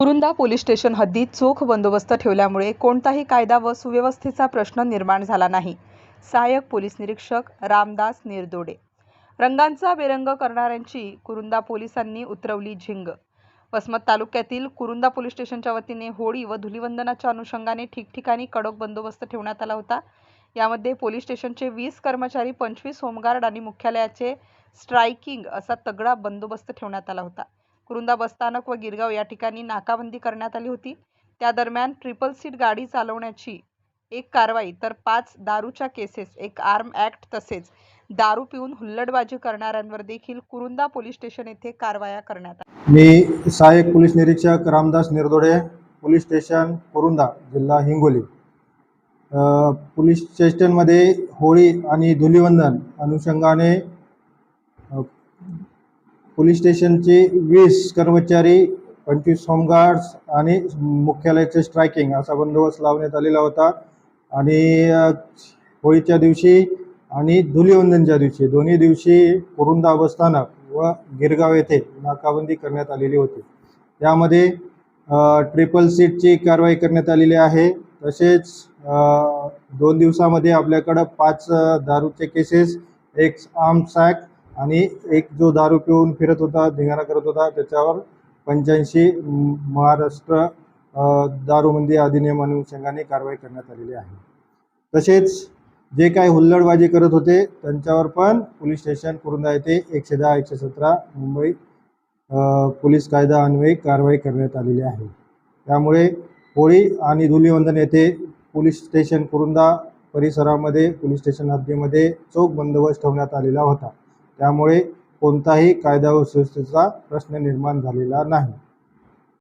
Kurunda police station हद्दीत चोख बंदोबस्त ठेवल्यामुळे कोणताही कायदा व सुव्यवस्थेचा प्रश्न निर्माण झाला नाही. सहाय्यक पोलीस निरीक्षक रामदास निरदोडे. रंगांचा बेरंग करणाऱ्यांची कुरुंदा पोलिसांनी उतरवली झिंग. वसमत तालुक्यातील कुरुंदा पोलीस स्टेशनच्या वतीने होळी व धुलिवंदनाच्या अनुषंगाने ठिकठिकाणी कडक बंदोबस्त ठेवण्यात आला होता. यामध्ये पोलीस स्टेशनचे वीस कर्मचारी पंचवीस होमगार्ड आणि मुख्यालयाचे स्ट्रायकिंग असा तगडा बंदोबस्त ठेवण्यात आला होता. कुरुंदा बसस्थानक व गिरगाव या ठिकाणी नाकाबंदी करण्यात आली होती. त्या दरम्यान ट्रिपल सीट गाडी चालवण्याची एक कारवाई तर पाच दारूच्या केसेस एक आर्म ॲक्ट तसेच दारू पिऊन हुल्लडबाजी करणाऱ्यांवर देखील कुरुंदा पोलीस स्टेशन येथे कारवाया करण्यात आल्या. मी सहाय्यक पोलीस निरीक्षक रामदास निरदोडे पोलीस स्टेशन कुरुंदा जिल्हा हिंगोली. पोलीस स्टेशनमध्ये होळी आणि धुलीवंदन अनुषंगाने पोलीस स्टेशनचे वीस कर्मचारी पंचवीस होमगार्ड्स आणि मुख्यालयाचे स्ट्रायकिंग असा बंदोबस्त लावण्यात आलेला होता. आणि होळीच्या दिवशी आणि धुलिवंदनच्या दिवशी दोन्ही दिवशी कुरुंदा बसस्थानक व गिरगाव येथे नाकाबंदी करण्यात आलेली होती. त्यामध्ये ट्रिपल सीटची कारवाई करण्यात आलेली आहे. तसेच दोन दिवसामध्ये आपल्याकडं पाच दारूचे केसेस एक आर्म सॅक आणि एक जो दारू पिऊन फिरत होता धिंगाणा करत होता त्याच्यावर पंच्याऐंशी महाराष्ट्र दारूबंदी अधिनियम अनुषंगाने कारवाई करण्यात आलेली आहे. तसेच जे काही हुल्लडबाजी करत होते त्यांच्यावर पण पोलीस स्टेशन कुरुंदा येथे एकशे दहा एकशे सतरा मुंबई पोलीस कायदा अन्वये कारवाई करण्यात आलेली आहे. त्यामुळे होळी आणि धुलीवंदन येथे पोलीस स्टेशन कुरुंदा परिसरामध्ये पोलीस स्टेशन हद्दीमध्ये चोख बंदोबस्त ठेवण्यात आलेला होता. त्यामुळे कोणताही कायदा व सुव्यवस्थेचा प्रश्न निर्माण झालेला नाही.